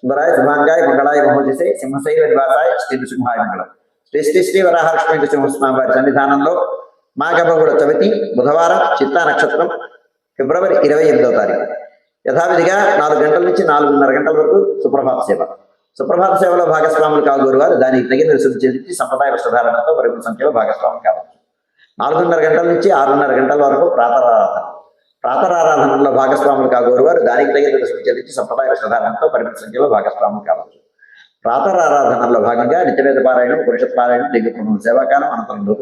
సుందరాయ శుభాంగాయ మంగళాయ మహోజసే సింహశైల నివాసాయ శ్రీ నృసింహాయ మంగళం శ్రీ శ్రీ శ్రీ వరాహలక్ష్మీ నృసింహస్వామి వారి సన్నిధానంలో మాఘబగుడ చవితి బుధవారం చిత్తా నక్షత్రం ఫిబ్రవరి ఇరవై ఎనిమిదవ తారీఖు. యథావిధిగా నాలుగు గంటల నుంచి నాలుగున్నర గంటల వరకు సుప్రభాత సేవ. సుప్రభాత సేవలో భాగస్వాములు కాగోరు వారు దానికి తగిన రుసుము చెల్లించి సంప్రదాయ వస్త్రధారణతో వరకు సంఖ్యలో భాగస్వాములు కావచ్చు. నాలుగున్నర గంటల నుంచి ఆరున్నర గంటల వరకు ప్రాతరారాధన. ప్రాతరారాధనలో భాగస్వాములు కాగోరు వారు దానికి తగిన రుసుము చెల్లించి సంప్రదాయ వస్త్రధారణతో పరిమిత సంఖ్యలో భాగస్వాములు కావచ్చు. ప్రాతరారాధనలో భాగంగా నిత్యవేద పారాయణం పురుషత్ పారాయణం దిగ్గుపుణం సేవాకాలం అనంతరం ధూప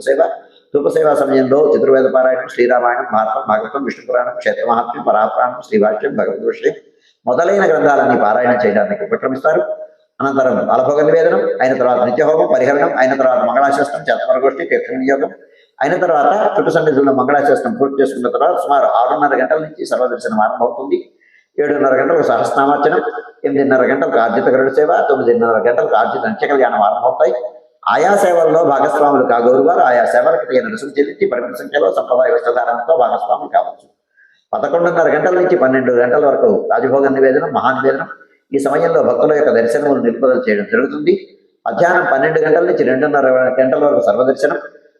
ధూపసేవ సమయంలో చతుర్వేద పారాయణం శ్రీరామాయణం భారతం భాగవతం విష్ణు పురాణం క్షేత్రమహాత్మ్యం పరాపురాణం శ్రీభాష్యం భగవద్ విషయం మొదలైన గ్రంథాలన్నీ పారాయణ చేయడానికి ఉపక్రమిస్తారు. అనంతరం అలభోగ నివేదనం అయిన తర్వాత నిత్యహోమం పరిహరణం అయిన తర్వాత మంగళాశాస్త్రం చేతమరగోష్ఠి తీర్థ వినియోగం అయిన తర్వాత చుట్టు సన్నిధుల్లో మంగళాశాస్త్రం పూర్తి చేసుకున్న తర్వాత సుమారు ఆరున్నర గంటల నుంచి సర్వదర్శనం ఆరంభమవుతుంది. ఏడున్నర గంటలకు సహస్నామార్చనం ఎనిమిదిన్నర గంటలకు ఆర్జిత గరుడ సేవ తొమ్మిదిన్నర గంటలకు ఆర్జిత అంత్యకళ్యాణం ఆరంభమవుతాయి. ఆయా సేవల్లో భాగస్వాములు కాగోరు వారు ఆయా సేవలకు తగిన రుసుము చెల్లించి పరిమిత సంఖ్యలో సంప్రదాయ వస్త్రధారణతో భాగస్వాములు కావచ్చు. పదకొండున్నర గంటల నుంచి పన్నెండు గంటల వరకు రాజభోగ నివేదనం మహానివేదనం ఈ సమయంలో భక్తుల యొక్క దర్శనములు నిలుపుదల చేయడం జరుగుతుంది. మధ్యాహ్నం పన్నెండు గంటల నుంచి రెండున్నర గంటల వరకు సర్వదర్శనం